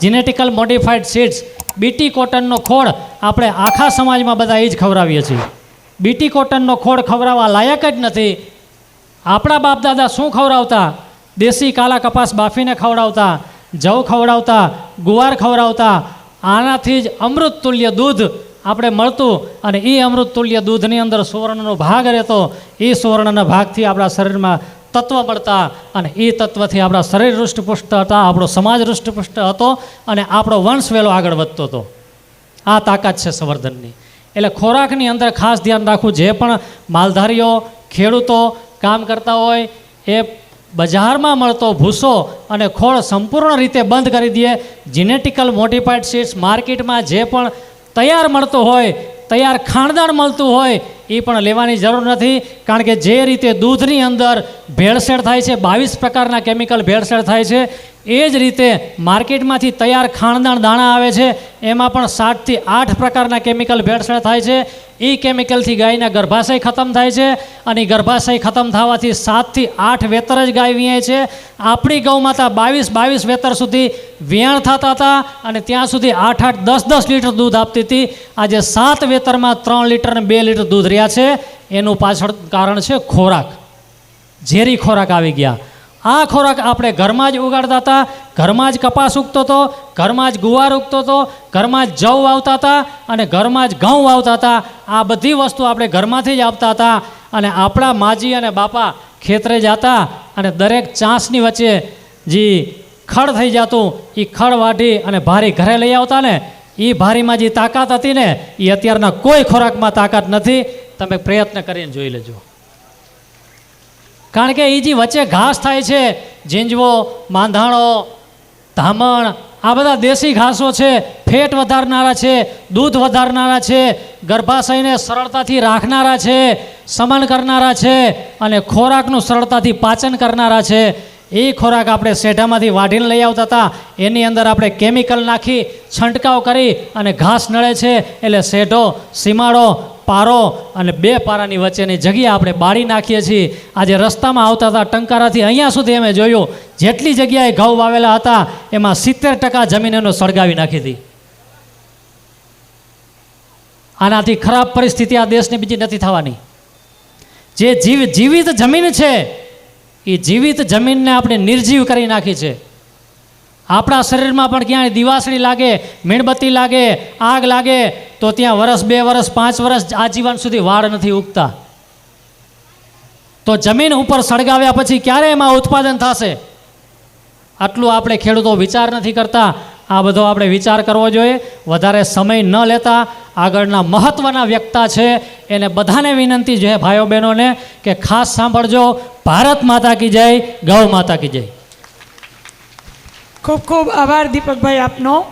Genetical modified seeds BT કોટનનો ખોળ આપણે આખા સમાજમાં બધા એ જ ખવડાવીએ છીએ. બીટી કોટનનો ખોળ ખવડાવવા લાયક જ નથી. આપણા બાપ દાદા શું ખવડાવતા? દેશી કાલા કપાસ બાફીને ખવડાવતા, જવ ખવડાવતા, ગુવાર ખવડાવતા. આનાથી જ અમૃત તુલ્ય દૂધ આપણે મળતું અને એ અમૃત તુલ્ય દૂધની અંદર સુવર્ણનો ભાગ રહેતો. એ સુવર્ણના ભાગથી આપણા શરીરમાં તત્વ મળતા અને એ તત્વથી આપણા શરીર હૃષ્ટપુષ્ટ હતા, આપણો સમાજ હૃષ્ટપુષ્ટ હતો અને આપણો વંશ વહેલો આગળ વધતો હતો. આ તાકાત છે સંવર્ધનની. એટલે ખોરાકની અંદર ખાસ ધ્યાન રાખવું, જે પણ માલધારીઓ, ખેડૂતો કામ કરતા હોય, એ બજારમાં મળતો ભૂસો અને ખોળ સંપૂર્ણ રીતે બંધ કરી દઈએ જીનેટિકલ મોડિફાઈડ સીડ્સ માર્કેટમાં જે પણ તૈયાર મળતો હોય તૈયાર ખાણદાણ મળતું હોય એ પણ લેવાની જરૂર નથી, કારણ કે જે રીતે દૂધની અંદર ભેળસેળ થાય છે, બાવીસ પ્રકારના કેમિકલ ભેળસેળ થાય છે એ જ રીતે માર્કેટમાંથી તૈયાર ખાણદાણ દાણા આવે છે, એમાં પણ સાતથી આઠ પ્રકારના કેમિકલ ભેળસેળ થાય છે. એ કેમિકલથી ગાયના ગર્ભાશય ખતમ થાય છે અને ગર્ભાશય ખતમ થવાથી સાતથી આઠ વેતર જ ગાય વિયાય છે. આપણી ગૌમાતા બાવીસ બાવીસ વેતર સુધી વિયાણ થતા હતા અને ત્યાં સુધી આઠ આઠ દસ દસ લીટર દૂધ આપતી હતી. આજે સાત વેતરમાં ત્રણ લીટર અને બે લીટર દૂધ રહ્યા છે. એનું પાછળ કારણ છે ખોરાક. ઝેરી ખોરાક આવી ગયા. આ ખોરાક આપણે ઘરમાં જ ઉગાડતા હતા, ઘરમાં જ કપાસ ઉગતો હતો, ઘરમાં જ ગુવાર ઉગતો હતો, ઘરમાં જ જવ વાવતા હતા અને ઘરમાં જ ઘઉં વાવતા હતા. આ બધી વસ્તુ આપણે ઘરમાંથી જ આપતા હતા અને આપણા માજી અને બાપા ખેતરે જતા અને દરેક ચાંસની વચ્ચે જે ખડ થઈ જતું, એ ખડ વાઢી અને ભારી ઘરે લઈ આવતા ને, એ ભારીમાં જે તાકાત હતી ને, એ અત્યારના કોઈ ખોરાકમાં તાકાત નથી. તમે પ્રયત્ન કરીને જોઈ લેજો. કારણ કે એ જે વચ્ચે ઘાસ થાય છે ઝીંઝવો માંધાણો, ધામણ, આ બધા દેશી ઘાસો છે, ફેટ વધારનારા છે, દૂધ વધારનારા છે, ગર્ભાશયને સરળતાથી રાખનારા છે સમન કરનારા છે અને ખોરાકનું સરળતાથી પાચન કરનારા છે. એ ખોરાક આપણે શેઢામાંથી વાઢીને લઈ આવતા હતા. એની અંદર આપણે કેમિકલ નાખી, છંટકાવ કરી અને ઘાસ નળે છે. એટલે શેઢો, સીમાડો પારો અને બે પારાની વચ્ચેની જગ્યા આપણે બાળી નાખીએ છીએ. આજે રસ્તામાં આવતા હતા ટંકારાથી અહીંયા સુધી અમે જોયું. જેટલી જગ્યાએ ઘઉં વાવેલા હતા, એમાં સિત્તેર ટકા જમીન એનો સળગાવી નાખી હતી. આનાથી ખરાબ પરિસ્થિતિ આ દેશની બીજી નથી થવાની. જે જીવ જીવિત જમીન છે, એ જીવિત જમીનને આપણે નિર્જીવ કરી નાખી છે. આપણા શરીરમાં પણ ક્યાંય દિવાસળી લાગે, મીણબત્તી લાગે, આગ લાગે તો ત્યાં વરસ, બે વરસ, પાંચ વરસ આજીવન સુધી વાળ નથી ઉગતા. તો જમીન ઉપર સળગાવ્યા પછી ક્યારે એમાં ઉત્પાદન થશે? આટલું આપણે ખેડૂતો વિચાર નથી કરતા. આ બધો આપણે વિચાર કરવો જોઈએ. વધારે સમય ન લેતા. આગળના મહત્ત્વના વ્યક્તા છે. એને બધાને વિનંતી છે, ભાઈઓ બહેનોને, કે ખાસ સાંભળજો. ભારત માતા કી જય, ગૌ માતા કી જય. ખૂબ ખૂબ આભાર દીપકભાઈ આપનો.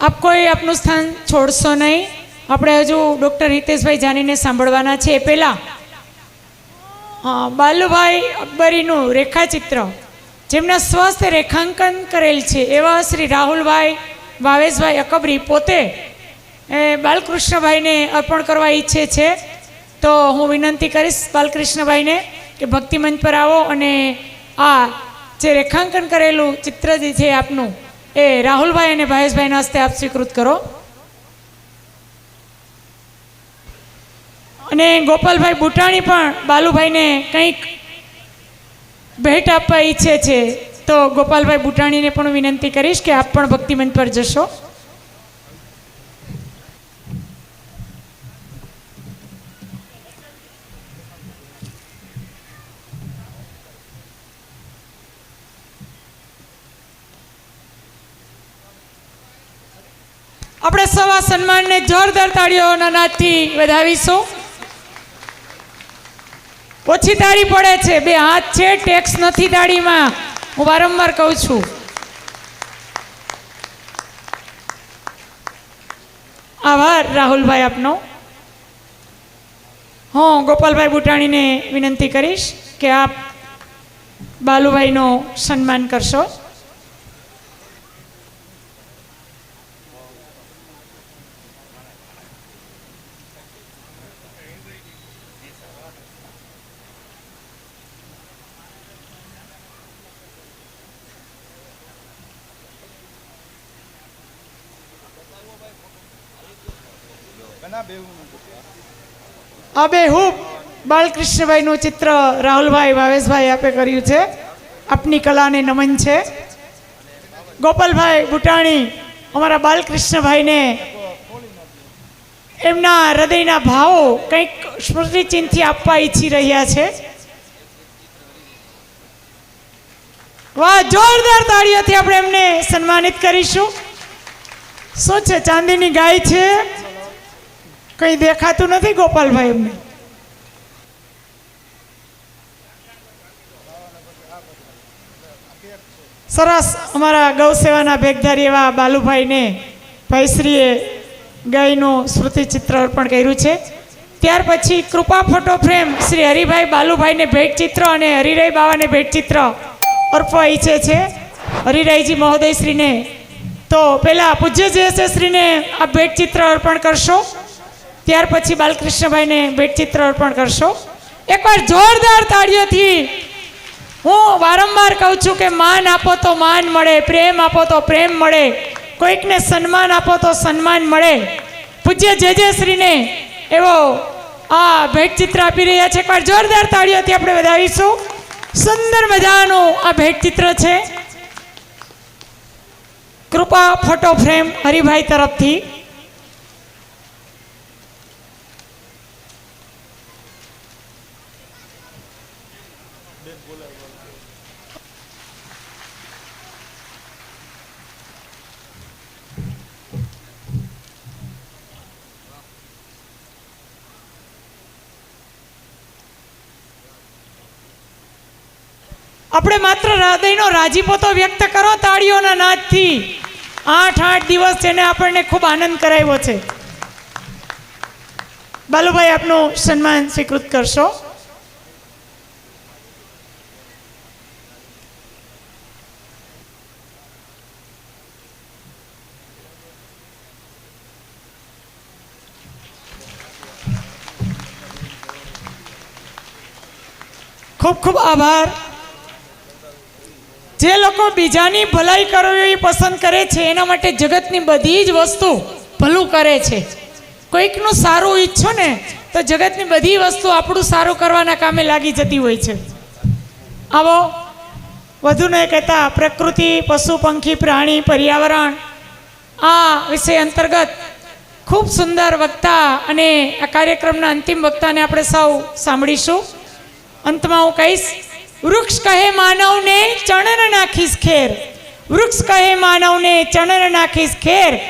આપ કોઈ આપનું સ્થાન છોડશો નહીં? આપણે હજુ ડૉક્ટર હિતેશભાઈ જાનીને સાંભળવાના છે. એ પહેલાં હા બાલુભાઈ અકબરીનું રેખાચિત્ર, જેમના સ્વસ્થ રેખાંકન કરેલ છે, એવા શ્રી રાહુલભાઈ ભાવેશભાઈ અકબરી પોતે, એ, બાલકૃષ્ણભાઈને અર્પણ કરવા ઈચ્છે છે. તો હું વિનંતી કરીશ બાલકૃષ્ણભાઈને કે ભક્તિમંચ પર આવો અને આ જે રેખાંકન કરેલું ચિત્ર જે છે આપનું એ રાહુલભાઈ અને ભાવેશભાઈના હસ્તે આપ સ્વીકૃત કરો. અને ગોપાલભાઈ બુટાણી પણ બાલુભાઈને કંઈક ભેટ આપવા ઈચ્છે છે, તો ગોપાલભાઈ બુટાણીને પણ વિનંતી કરીશ કે આપ પણ ભક્તિમંચ પર જશો. આપણે સવા સન્માનને જોરદાર તાળીઓના નાદથી વધાવીશું. ઓછી તાળી પડે છે. બે હાથ છે, ટેક્સ નથી તાળીમાં. હું વારંવાર કહું છું. આભાર રાહુલભાઈ આપનો. હું ગોપાલભાઈ બુટાણીને વિનંતી કરીશ કે આપ બાલુભાઈનો સન્માન કરશો. આબેહૂબ બાલકૃષ્ણભાઈનું ચિત્ર રાહુલભાઈ ભાવેશભાઈ આપે કર્યું છે. આપની કલાને નમન છે. ગોપાલભાઈ બુટાણી અમારા બાલકૃષ્ણભાઈને એમના હૃદયના ભાવો કંઈક સ્મૃતિચિહ્નથી આપવા ઈચ્છી રહ્યા છે. વાહ, જોરદાર તાળીઓથી આપણે એમને સન્માનિત કરીશું. શું છે, ચાંદીની ગાય છે? કંઈ દેખાતું નથી ગોપાલભાઈ એમને? સરસ, અમારા ગૌ સેવાના ભેગધારી એવા બાલુભાઈને ભાઈશ્રીએ ગાયનું સ્મૃતિચિત્ર અર્પણ કર્યું છે. ત્યાર પછી કૃપા ફોટો ફ્રેમ શ્રી હરિભાઈ બાલુભાઈને ભેટચિત્ર અને હરિરાય બાવાને ભેટચિત્ર અર્પવા ઈચ્છે છે. હરિરાયજી મહોદયશ્રીને તો પહેલાં પૂજ્ય જયશ્રીને આ ભેટચિત્ર અર્પણ કરશો. ત્યાર પછી બાલકૃષ્ણભાઈને ભેટચિત્ર અર્પણ કરશો. એકવાર જોરદાર તાળીઓથી હું વારંવાર કહું છું કે માન આપો તો માન મળે, પ્રેમ આપો તો પ્રેમ મળે, કોઈકને સન્માન આપો તો સન્માન મળે. પૂજ્ય જે જે શ્રીને એવો આ ભેટચિત્ર આપી રહ્યા છે. એકવાર જોરદાર તાળીઓથી આપણે વધાવીશું. સુંદર મજાનું આ ભેટચિત્ર છે. કૃપા ફોટો ફ્રેમ હરિભાઈ તરફથી. આપણે માત્ર હૃદયનો રાજીપો તો વ્યક્ત કરો, તાળીઓના નાદથી. આઠ આઠ દિવસ જેને આપણને ખૂબ આનંદ કરાવ્યો છે. બાલુભાઈ, આપનું સન્માન સ્વીકૃત કરશો. ખૂબ ખૂબ આભાર. જે લોકો બીજાની ભલાઈ કરવી પસંદ કરે છે, એના માટે જગતની બધી જ વસ્તુ ભલું કરે છે. કોઈકનું સારું ઈચ્છો ને, તો જગતની બધી વસ્તુ આપણું સારું કરવાના કામે લાગી જતી હોય છે. આવો વધુ નહીં કહેતા, પ્રકૃતિ, પશુ, પંખી, પ્રાણી, પર્યાવરણ, આ વિષય અંતર્ગત ખૂબ સુંદર વક્તા અને આ કાર્યક્રમના અંતિમ વક્તાને આપણે સૌ સાંભળીશું. અંતમાં હું કહીશ, વૃક્ષ કહે માનવને ચણન નાખીશ ખેર. વૃક્ષ કહે માનવને ચણર નાખીશ ખેર.